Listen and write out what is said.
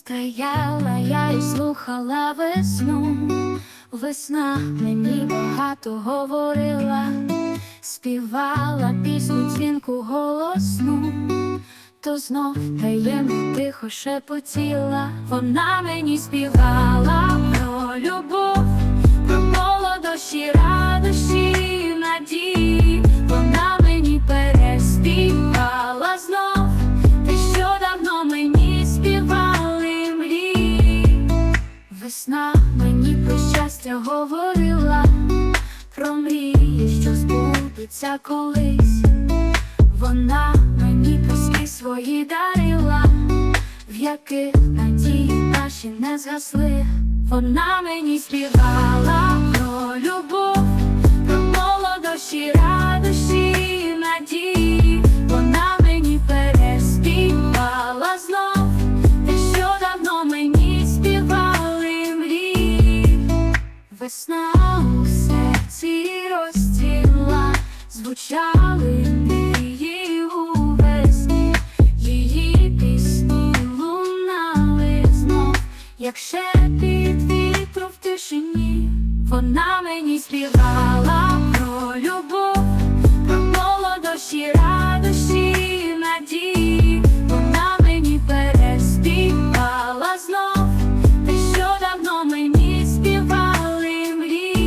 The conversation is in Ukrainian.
Стояла я і слухала весну, весна мені багато говорила, співала пісню дзвінку голосну, то знов таємно тихо шепотіла, вона мені співала Весна мені про щастя говорила, про мрії, що збудуться колись. Вона мені пуски свої дарила, в яких надії наші не згасли. Вона мені співала Весна у серці розтіла, звучали мрії у весні, її пісні лунали знов, як шепіт вітру в тишині, вона мені співала.